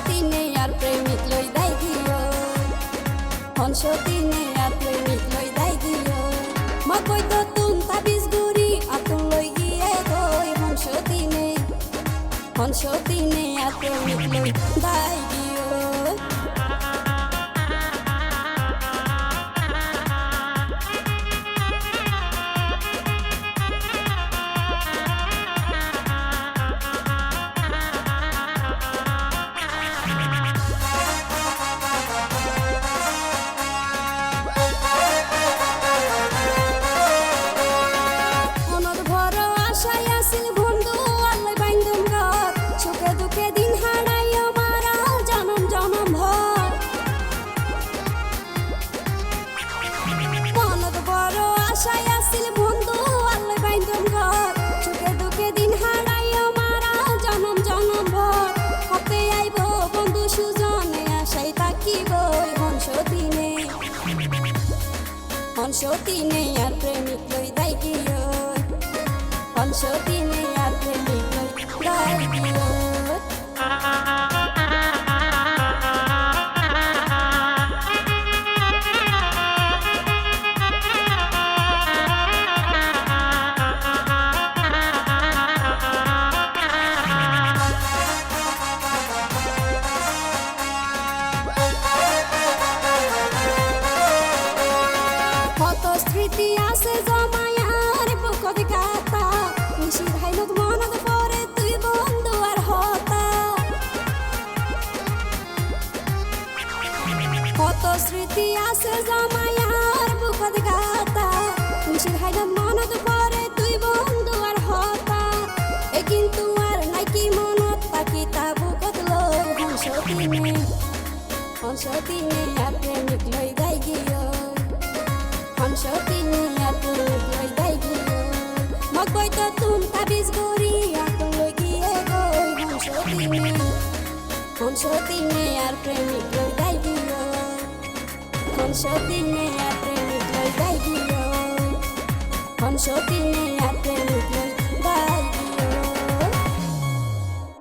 সতীনে আর প্রেমিক লই দাই দিও হন সতীনে আর প্রেমিক লই দাই দিও মা কই তো তুন তাবিজ গুরি আতুন লই গিয়ে কই হন সতীনে। হন সতীনে আর প্রেমিক লই দাই হংসতিনে আর প্রেমিক লই দাই কি হংসতিনে আর কত স্মৃতি আছে জমায়ার বুকত গাতা। নিশি ভাইলত মনত পরে তুই বন্ধু আর হতা। কত স্মৃতি আছে জমায়ার বুকত গাতা। নিশি ভাইলত মনত পরে তুই বন্ধু আর হতা। এ কিন্তু আর নাই কি মনত তাকি তা বুকত লই হংস দিনে হংস দিনে আর প্রেমিক লই গাই গিয়ে। হংসতিনে আতুল লই দাই গিয়ে মকই তো তুম তাবিজ গরি আতুল লই গিয়ে গই হংসতিনে হংসতিনে আর প্রেমিক লই দাই গিয়ে হংসতিনে আর প্রেমিক লই দাই গিয়ে হংসতিনে আর প্রেমিক